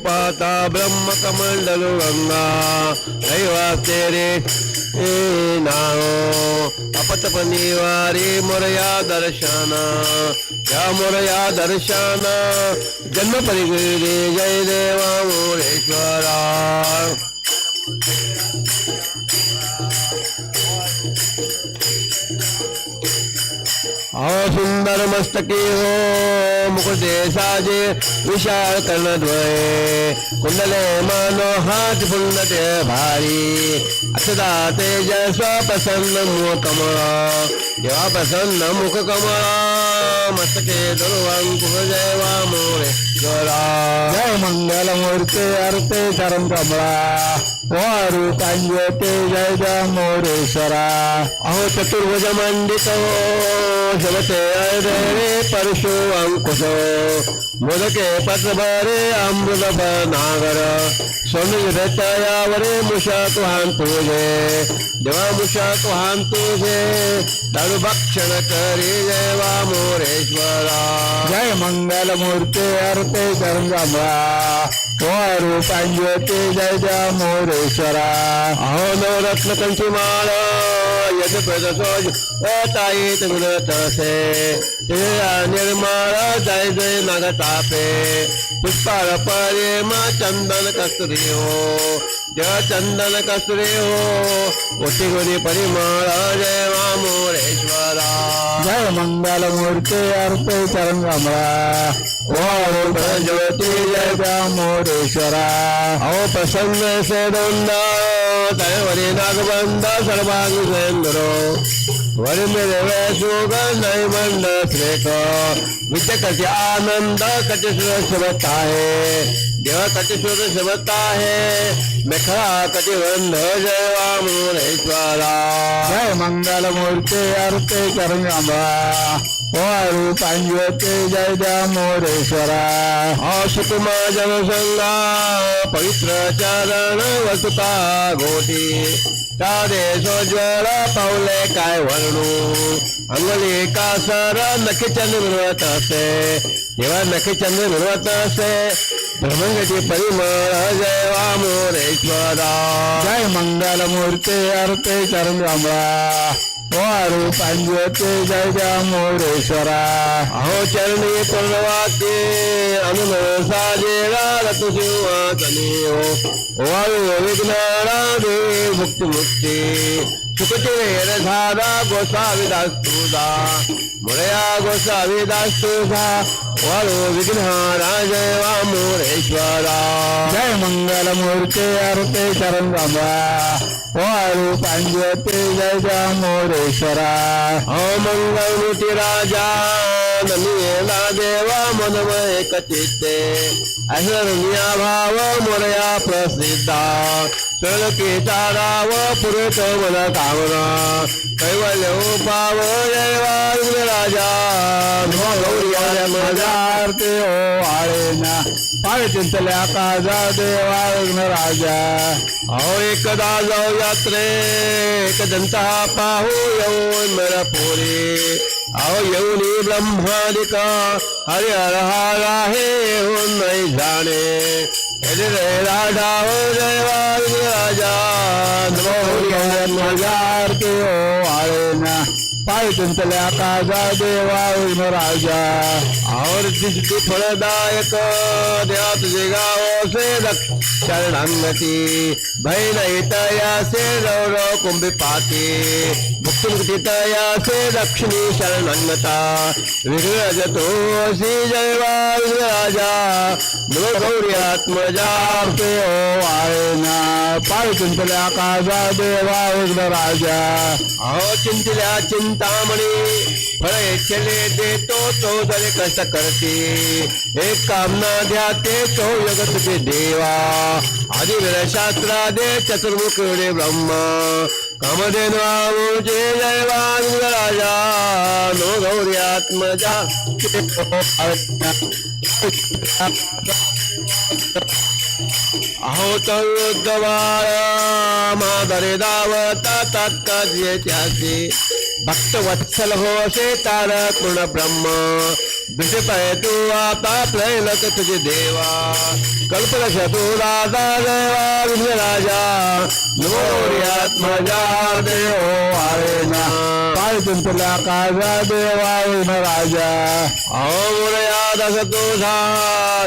पाता ब्रह्म कमंडल गंगा दैवा तेरे ए नाओ अपतप निवारे मोरया दर्शन या मोरया दर्शना। जन्म परिगिरे जय देवा मोरेश्वरा। सुंदर मस्तके हो मुकुटे साजे विशाल कर्णद्वये कुंडले मानो हात फुंडते भारी। अक्षदा तेज स्वप्रसन्न मुख कमळा देवा प्रसन्न मुख कमळा मस्तके दुर्वांकुश जय वामोरे जय मंगल मूर्ते अर्थे चरण कमळा वारू कांजते जय जय मोरेश्वरा। अहो चतुर्भुज मंडित जगते रे परशु अंकुश। मुदके पत्रभरे अमृत नागर। स्वामी रचयावरे मुषा तुहान तुझे देवा मुषा तुहान तुझे दारु भक्षण करी देवा मोरेश्वरा। जय मंगल मूर्ती अर्थे चरण वारू कांजते जय जय मोरेश्वरा अहो रत्न कंची माळ यज प्रदसोज ताईत विनतसे निर्माळ जय जय नगतापे। पुष्पाळ परेम चंदन कस्तुरी हो। चंदन कस्तुरी हो ओटी गुणी परिमळ जय वामोरेश्वरा जय मंगल मूर्ती अर्थे चरण कमळा वारू कांजते जय जय मोरेश्वरा. अहो प्रसन्न से दोंदा तयवरी नागबंद सर्वांग सेंद्रो वरी मेरे वैसुग नाही मंद श्रेक विद्य कटी आनंद कटी सुरत आहे देवा कटी सुरत आहे मेखळा कटी बंध जय वामुरेश्वरा जय मंगल मूर्ती अर्थे चरण कमळा वारू कांजते जय जय मोरेश्वरा सुकुमा जनसंगा पवित्र चरण वसुता गोटी तारे सोज्वळ पावले काय वर्णू अंगली कासर सर चंद्र मिळवत असे? जेव्हा नखी मिळवत असे ब्रह्मंगटी परिमळ जय वामोरेश्वरा. जय मंगल मूर्ती अर्थे चरण रामळा वारू पांजते जय जय मोरेश्वरा. अहो चरणी पूर्णवाक्ये अनुन साजेरा रतुशिवाचनी हो वायु विघ्नारा दे मुक्ति मुक्ती. सुखचिरेर धारा गोसावी दास्तुदा मुरया गोसावी दास्तुदा वाळू विघ्नारा जय वामुरेश्वरा जय मंगल मूर्ती अर्थे चरण कमळा वारू कांजते जय जय मोरेश्वरा. मंगलमूर्ती राजा नमियेला देवा मनमय कचित्ते. अहिरण्या भाव मोरया प्रसिद्धा. चळके चाराव पुरत मन कामना. कैवल्य पाव जय राजा. मजार माझा ओ आळेना. पाय चिंतल्या काजा देवा राजा. अहो एकदा जाऊ यात्रे एक जनता पाहू येऊन मला पोरे अहो येऊन ब्रह्मादिका हरिहर हा हर आहे येऊन नाही जाणे. हरि रे राजा हो जय वाल्मी राजा नमो मजारते ओ आळेना पाय चिंतल्या काजा देवा विघ्न राजा और दिसती फळदायक देवा तुझे गाव से शरणांगती भय नाही से रौरव कुंभी पाती मुक्ती मुक्ती से दक्षिणी शरणांगता विघ्नज तो श्री जय राजा नव गौरी आत्मजा ते ओ आळेना पाय चिंतल्या काजा देवा विघ्न राजा अहो चिंतल्या चिंतामणी। फळ इच्छेले देतो तो जरे कष्ट करते। एक कामना द्या ते तो योग तुझे देवा. आदि शास्त्रा दे चतुर्मुख रे ब्रह्म. कामधेनु आमुचे जय वांग राजा. नो गौरी आत्मजा. अहो तरुद्ध बाळा माधरे दावता तात्काळ त्याचे भक्त वत्सल हो तार तारक पूर्ण ब्रह्म दुसरे पाय तू आता प्रैलक तुझे देवा। कल्पलक्ष तू राधा देवा विघ्न राजा नमोर्यात्मजा देव आहे ना पाय तुला काजा देवा विन राजा अमोरया दस तुझा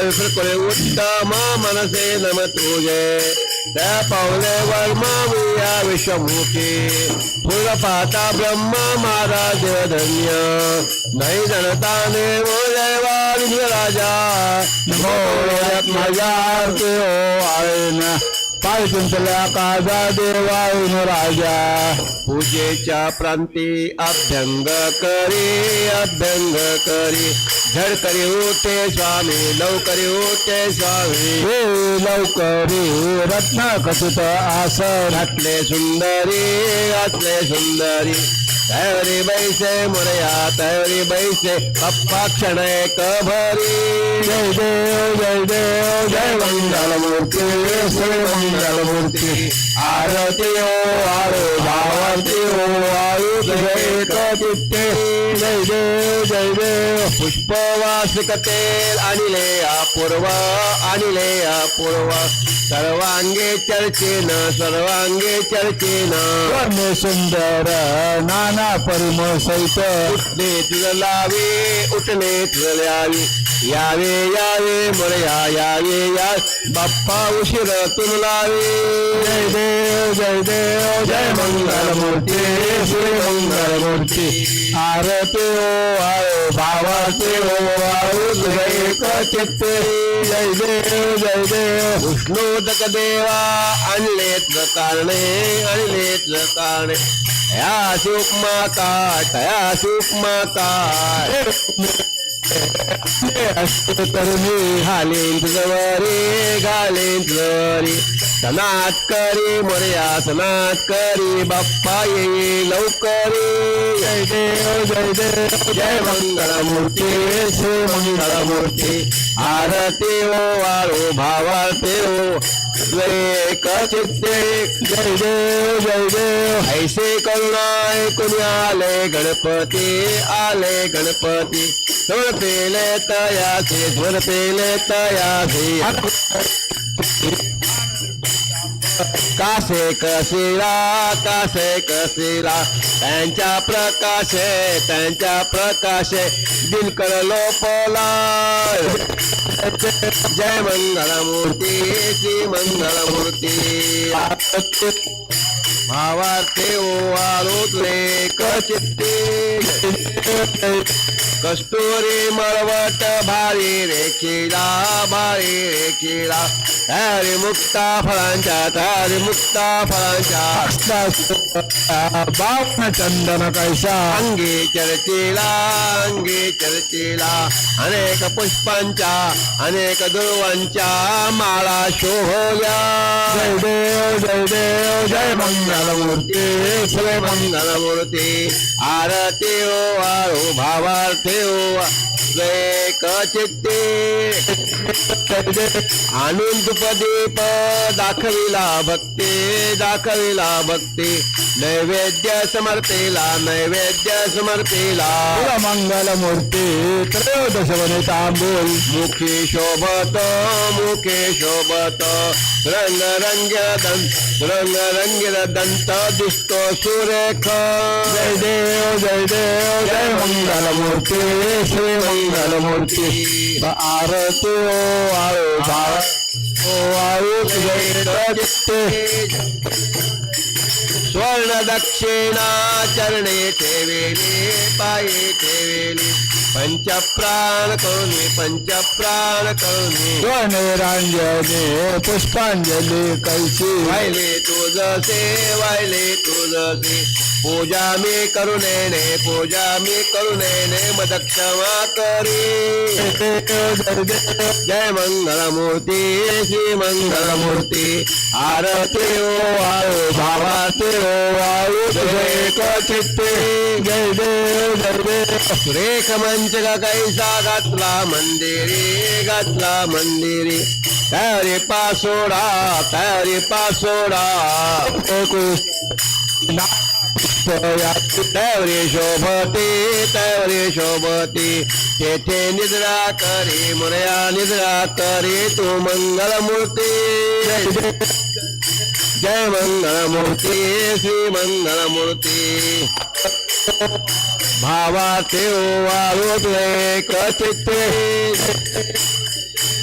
विप्रकुले उत्तम मनसे नम तुझे त्या पावले वर्म विया विश्वमुखी फुल पाता ब्रह्म मारा देवधन्य नाही जनता ने देवा विघ्न राजा। नमोयात माझ्या आरती हो आहे ना। पाय काजा देवा विन राजा. पूजेच्या प्रांती अभ्यंग करी अभ्यंग करी. झड करी उठे स्वामी लवकरी उठे स्वामी. हे लवकरी रत्न खचित आसन. घातले सुंदरी घातले सुंदरी. तयारी बैसे मोरया तयारी बैसे पप्पा क्षण एक भरी. जय देव जय देव जय मंगलमूर्ती श्री मंगलमूर्ती आरती हो, ओ आरो भावती ओ हो, आयुष जय चित्ते जय देव जय देव पुष्पवासिक तेल आणले अपूर्व आणले अपूर्व. सर्वांगे चर्चेन सर्वांगे चर्चेन. वर्णे सुंदर नाना परिमळ सहित. उठणे तुझ लावे उठणे तुझ लावे. यावे यावे मोरया यावे या. बाप्पा उशीर तुम लावे. जय देव जय देव जय मंगलमूर्ती. श्री मंगलमूर्ती. आरती ओ आओ भावाती ओ आओ जय चित्ते. जय देव जय देव. उष्णोदक देवा आणलेत कारणे आणलेत कारणे या सुख माता तया सुख माता असते तरुणी घालीन तुझवरी घालीन तुझवरी सनात करे मोरया सनात करे बाप्पा ये लवकरे जय देव जय देव जय मंगळमूर्ती श्री मंगळमूर्ती आरती ओ वाळो भावारती ओ चित्ते जय देव जय देव ऐसे करुणा ऐकून आले गणपती आले गणपती स्वर पेले तयाचे स्वर पेले तयाचे कासे कसिरा कासे कसिरा त्यांच्या प्रकाशे त्यांच्या प्रकाशे दिलकर लोपला जय मंगळमूर्ती श्री मंगळमूर्ती भावार्थे ओ आलो कचित्ते कस्तुरी मळवट भारी रेखिला भारी रेखिला. तयारी मुक्ता फळांच्या तयारी मुक्ता फळांच्या बापन चंदन कैसा अंगे चर्चेला अंगे चर्चेला अनेक पुष्पांच्या अनेक दुर्वांच्या माळा शोभल्या जय देव जय देव. जय मंगलमूर्ती श्री मंगलमूर्ती आरती ओ आरो भावार्थे ओ द्वेक चित्ते आनंद प्रदीप दाखविला. भक्ती दाखविला भक्ती. नैवेद्य समर्पेला नैवेद्य समर्पेला. मंगलमूर्ती त्रयोदश वने तांबूल. मुखी शोभत मुखे शोभत. रंग रंग दंत रंग रंगीर दंत दिसतो सुरेख. जय देव जय देव जय मंगलमूर्ती श्री मंगलमूर्ती. आरती ओ जय चित्ते स्वर्ण दक्षिणा चरणे ठेवेली पायी ठेवेली पंचप्राण करुणी पंचप्राण करुणी. स्वनेरांजने पुष्पांजली कैसी वाहिले तुझसे वाहिले तुझसे. पूजा मी करुणेने पूजा मी करुणेने मदक्षमा करी. जय मंगलमूर्ती श्री मंगलमूर्ती. आरती हो, ओ आयो भावाती ओ आयु जय चित्ते. जय देव जय देव. मंच कैसा घातला मंदिरी घातला मंदिरी. तरी पासोडा तरी पासोडा. तवरे शोभते तवरे शोभते तेथे निद्रा करे मुरया निद्रा करे तू मंगलमूर्ती जय मंगलमूर्ती श्री मंगलमूर्ती भावाचे वाळू तुझे कथित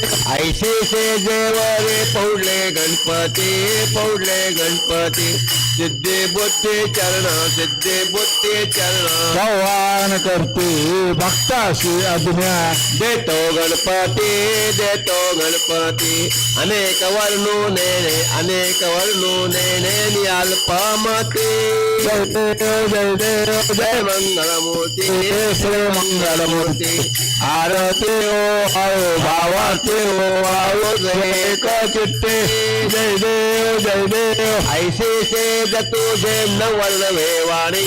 से जेवरे पौडले गणपती पौडले गणपती. सिद्धे बुद्धी चरण सिद्धे बुद्धी चरण. संवान करते भक्ताशी अज्ञा देतो गणपती देतो गणपती. अनेक वर्णू नेणे अनेक वर्णू नेणे नि अल्पमती. जय देव जय देव जय मंगलमूर्ती. श्री मंगलमूर्ती. आरती ओ आओ भावाती ओ आओ एक चित्ते जय देव जय देव ऐसे से तुझे न वर्ण वेवाणी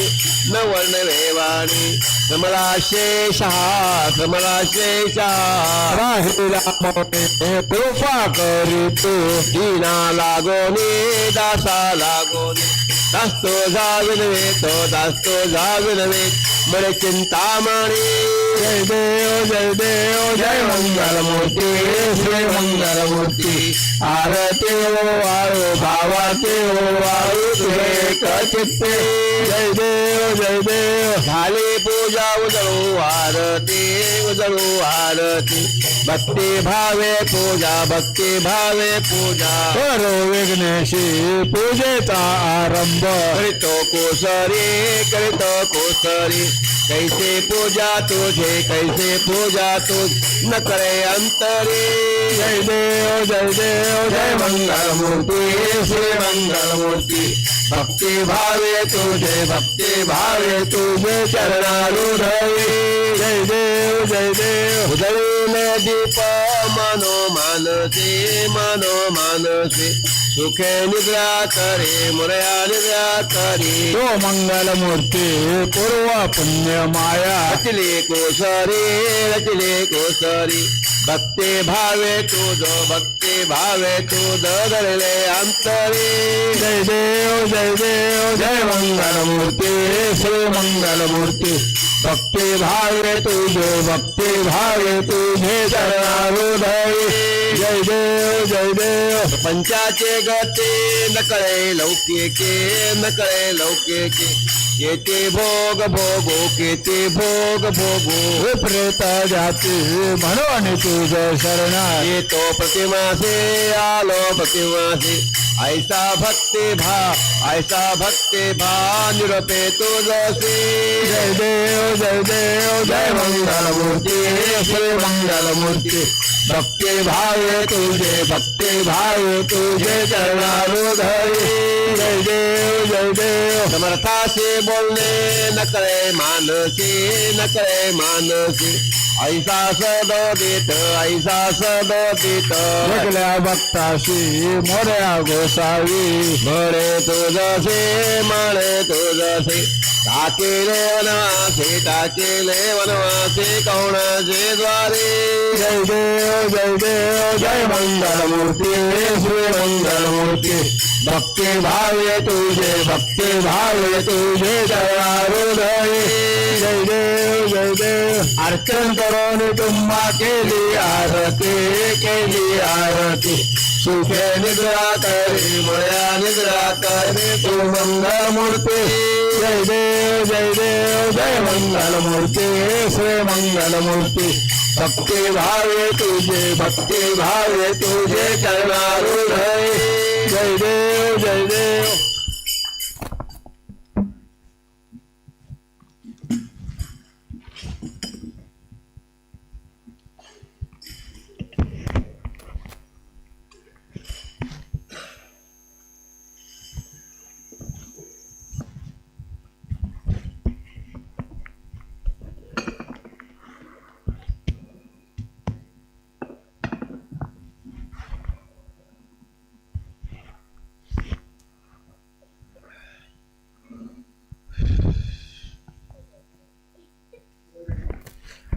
न वर्ण वेवाणी समला शेषा समला शेषा कृपा करीतो दीना लागोनी दासा लागोनी दास्तो जाविनवे तो दास्तो जाविनवे मरे चिंतामणी। जय देव जय देव जय मंगलमूर्ती जय मंगलमूर्ती। आरती ओ आओ भावाती ओ आओ जय देव जय देव झाली पूजा उजळू आरती उजळू आरती भक्ती भावे पूजा भक्ती भावे पूजा करो विघ्नेशी पूजेचा आरंभ करीतो कोसरी करीतो कोसरी कैसे पूजा तुझे कैसे पूजा तुझ न करे अंतरी जय देव जय देव जय मंगलमूर्ती श्री मंगलमूर्ती भक्ती भावे तुझे भक्ति भावे तुझे चरणारूढये जय देव जय देव। उजळून दीप मनो मानसे मनो मानसे सुखे निद्रा करे मुरया निद्रा करे। तो मंगलमूर्ती पूर्व पुण्य माया। रचले कोसरी रचले कोसरी। भक्ती भावे तुझ भक्ति भावे तुझ धरले जय देव जय देव जय मंगलमूर्ती श्री मंगलमूर्ती भक्ति भावे तुझे भक्ति भावे तुझे चरणारूढये जय देव जय देव। पंचाचे गते नकळे लौकिके नकळे लौकिके। केते भोग भोगो केते भोग भोगो। विप्रेत जाती म्हणून तुझ शरणा ये तो प्रतिमा से आलो प्रतिमासे। ऐसा भक्ती भा ऐसा भक्ती भा निरपे तुझसे जय देव जय देव जय मंगलमूर्ती श्री मंगलमूर्ती। भक्ती भावे तुझे भक्ती भावे तुझे चरणारूढये जय देव जय देव। समर्थासे बोलणे न कळे मानसे न कळे मानसे। ऐसा सदो देत ऐसा सदो देत. वेगळ्या भक्ताशी मोऱ्या गोसावी. बळे तुझसे माळे तुझसे टाकेले वनवासे टाकेले वनवासे कोणाचे द्वारे. जय देव जय देव जय मंगलमूर्ती श्री मंगलमूर्ती. भक्ती भावे तुझे भक्ती भावे तुझे चरणारूढये जय देव जय देव। अर्चन करून तुम्हा केली आरती केली आरती। सुखे निद्रा करे मया निद्रा करे तू मंगलमूर्ती जय देव जय देव जय मंगलमूर्ती श्री मंगलमूर्ती भक्ती भावे तुझे भक्ती भावे तुझे चरणारूढये जय देव जय देव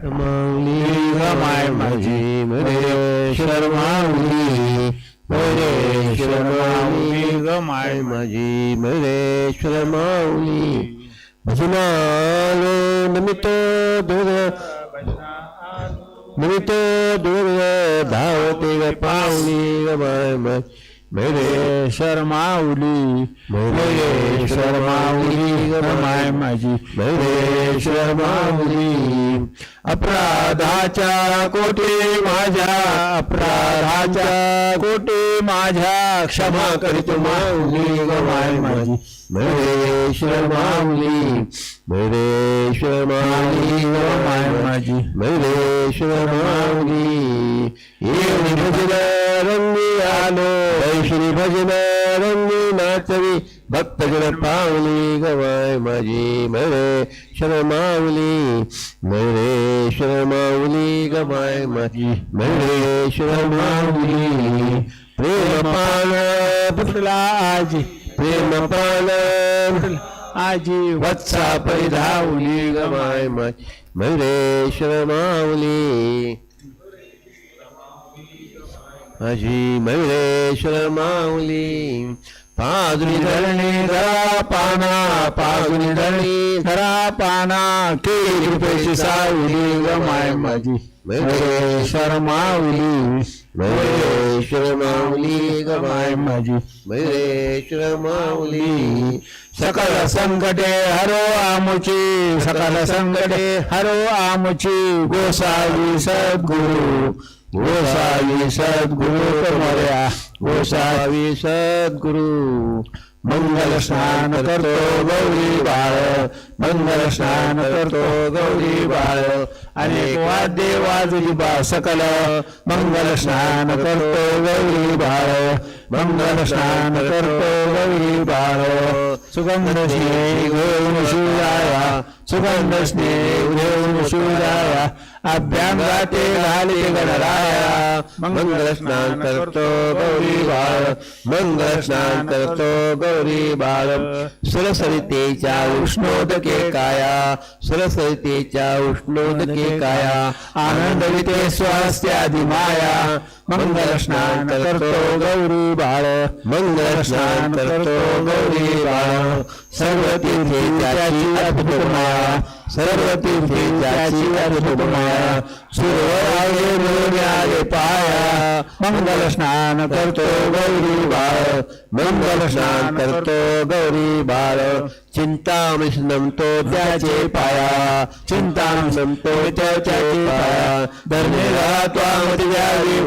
माय माझी शर्मावली मयुरेश्वर माऊली ग माय माय माझी मयुरेश्वर माऊली भजनालो नमित दूर नमित दूर धावते ग पाहुणी ग माय माय मयुरेश्वर मयुरेश्वर माऊली मयुरेश्वर माऊली ग माय माझी मयुरेश्वर माऊली अपराधाच्या कोटी माझ्या? अपराधाच्या कोटी माझ्या? क्षमा करीत माऊली माय माझी मयुरेश्वर माऊली मयुरेश्वर माऊली ग माय माझी मयुरेश्वर माऊली येऊन भजन रंगी आलो श्री भजन रंगी नाचवी भक्तजन पावली गवाय माझी मरे माऊली मरे माऊली गवाय माझी मरे माऊली प्रेम पान फुटला आजी प्रेम पान आजी वत्सा पैधावली गमाय माझी मरे माऊली माझी मयुरेश्वर माऊली. पाजुनी धरणी धरा पाना पाजुनी धरणी धरा पाना. केळी रुपयाची सावली ग माय माझी मयुरेश्वर माऊली. मयुरेश्वर माऊली ग माय माझी मयुरेश्वर माऊली. सकल संकटे हरो आमुची. सकल संकटे हरो आमुची. गोसावी सद्गुरु. गोसावी सद्गुरु कमर्या गोसावी सद्गुरु मंगल स्नान करतो गौरी बाळ. मंगल स्नान करतो गौरी बाळ. अनेक वाद्य वाजली बा सकल. मंगल स्नान करतो गौरी बाळ. मंगल स्नान करतो गौरी बाळ. सुगंध श्री घेऊन शिवाया. सुगंध स्नेह घेऊन शिवराया अभ्यंगाते घाले गणराया मंगल स्नान करतो गौरी बाळ मंगल स्नान करतो गौरी बाळ सरसरितेच्या उष्णोदके काया सरसरितेच्या उष्णोदके काया। आनंदविते स्वास्थ्यादि माया मंगल स्नान करतो गौरी बाळ मंगल स्नान करतो गौरी बाळ सर्व तीर्थे त्याची अद्भुत माया सर्व तीर्थी त्याची माया मिळून पाया मंगल स्नान करतो गौरी बाळ मंगल स्नान करतो गौरी बाळ चिंतामणीस नमतो त्याचे पाया चिंतामणीस नमतो त्याचे पाया धर्मेला त्वामती द्यावी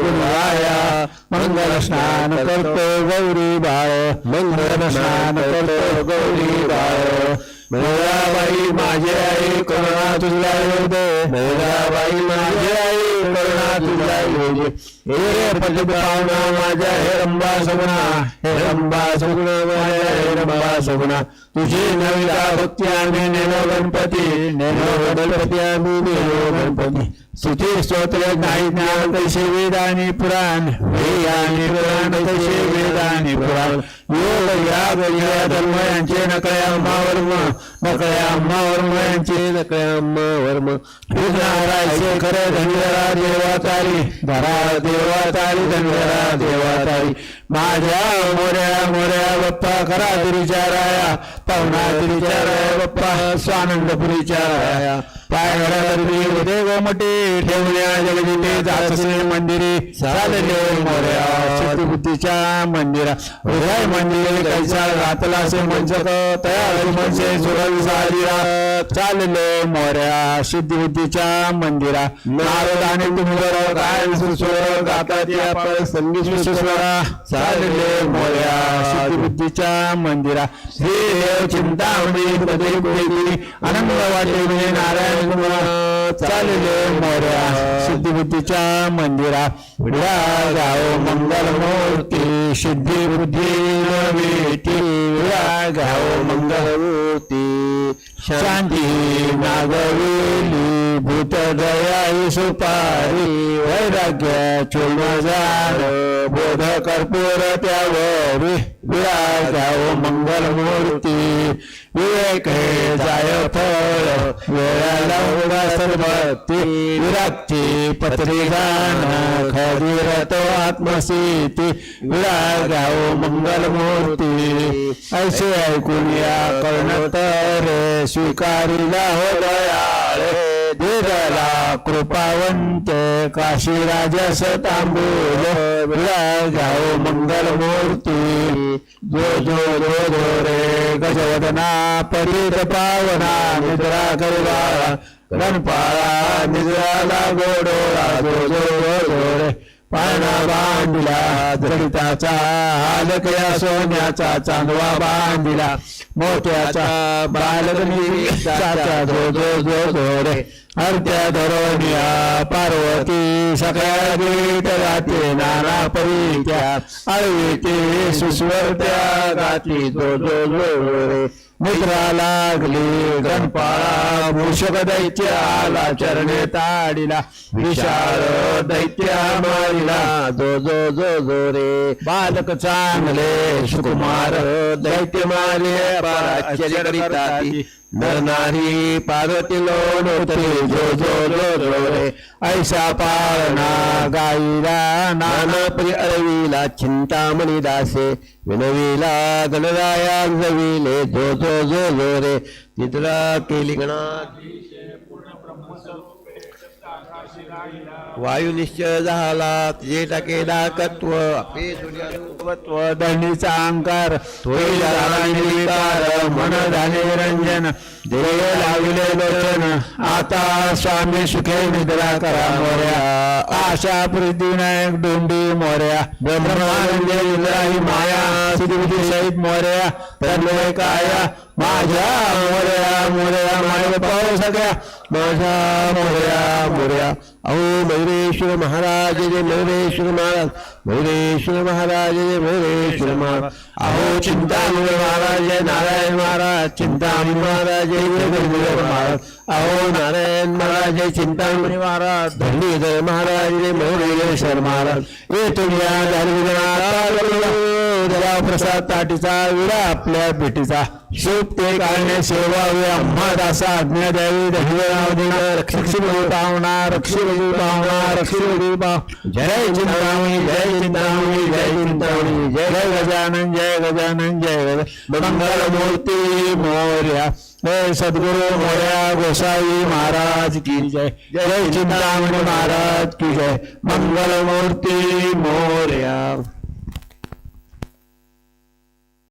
मंगल स्नान करतो गौरी बाळ मंगल स्नान करतो गौरी बाळ मेराबाई माझे आई करुणा तुला योदे मेराबाई माझे आई करुणा तुला योदे हे पती पावना माझ्या हे रंबा सगुणा. हे रंबा सगुणा माझ्या हे रंबा सगुणा. तुझी नविता भक्ती आम्ही नेलो गणपती. नेलो गणपती आम्ही नेलो गणपती. स्तुती स्तोत्र ज्ञान तसे वेदानी पुराण वेद आणि पुराण तसे वेदानी पुराण. योग याग या धर्म यांचे नकळ्या वर्म नकळ्या वर्म यांचे नकळ्याम्मा वर्म. राहायचे खरे धनगरा देवा तारी धरा देवा तारी धनगरा देवा तारी माझ्या मोऱ्या मोऱ्या बप्पा खरा तिरीच्या तिरीच्या राया बाप्पा स्वानंदपुरीच्या राया पाय घरातरी उदय गोमटे ठेवल्या जगदिते मंदिरे चालले मोऱ्या शक्तिबुद्धीच्या मंदिरा हृदय मंदिरे कैसा घातला से मंचक तयार सुरवी सारीरा चालले मोऱ्या सिद्धिबुद्धीच्या मंदिरा नारद आणि तुमगर काय सुस्वर गातात आपण संगीत सुस्वरा चालले मोऱ्या सिद्धिबुद्धीच्या मंदिरा. श्री देव चिंतामणी पदे पुढे आनंद वाटे नारायण चालले मोर्या सिद्धिबुद्धीच्या मंदिरा. विडा गाव मंगल मूर्ती सिद्धी बुद्धी नवेती विडा गाव मंगल मूर्ती. शांती नागवेली भूत दया सुपारी वैराग्य चुलमजार बोध कर्पूर त्यावरी. विराजाव मंगल मूर्ती विवेक हे जाय फळ वेळाला उडा सर्वती विरागची पत्री गाण खरी तो आत्मसिती। विराग गाव मंगल मूर्ती ऐसे ऐकून या कर्ण तर स्वीकारिला हो दयाळे धीरला कृपावंत काशीराज तांबूल. विराग मंगल मूर्ती. जो जो जो जो रे. गजवदना परीत पावना निद्रा करवा गणपाळा निद्राला गोडोळा जो जो जो जो रे. पाळणा बांधिला दलिताचा हालकया सोन्याचा चांदवा बांधिला. मोठ्याचा बालकनीचा जो जो जो जो रे. अर्ध्या धरोनिया पार्वती सगळ्या गीत गाते नाना परीत्या. आळवीते सुस्वर्त्या गाती जो जो जो रे. निद्रा लागली गणपाळा मूषक दैत्य आला चरणे ताडिला विशाळ दैत्य मारिला जो जो जो जो रे. बालक चांगले सुकुमार दैत्य मारे आश्चर्य करीताती पार्वती लोण होते जो जो जो जो रे. ऐसा पाळणा गाईला नाना प्रिय अळवीला चिंतामणी दासे. विनवीला गणराया जविले जो जो जो जो रे निद्रा केली गणा वायू निश्चय झाला जे टाके डाकत्व दंडीचा अंकार मन झाले रंजन देव लाविले लोचन आता स्वामी सुखे निद्रा करा मोर्या आशा विनायक डोंडी मोर्या ब्रह्मानंद इंद्राही माया सिद्धी सहित मोर्या तन्मय काया माझ्या मोर्या मोर्या माय पाव सगळ्या माझ्या मोर्या मोर्या। अहो मयुरेश्वर महाराज जय मयुरेश्वर महाराज। मयुरेश्वर महाराज जय महाराज। अहो चिंतामणी महाराज जय नारायण महाराज चिंतामणी महाराज जय महाराज। अहो नारायण महाराज जय चिंतामणी महाराज। धरणीधर महाराज जय महाराज। ये तुम्ही देवा प्रसाद ताटीचा विडा आपल्या भेटीचा शुभ ते काढणे सेवा वे अम्मा दासा आज्ञा द्यावी रक्षी पाहुणा रक्षी पाहुणा रक्षी पाव जय चिंतामणी जय चिंतामणी जय चिंतामणी जय गजानन जय गजानन जय मंगल मूर्ती मोर्या जय सद्गुरु मोर्या गोसाई महाराज की जय जय चिंतामणी महाराज की जय मंगल मूर्ती मोर्या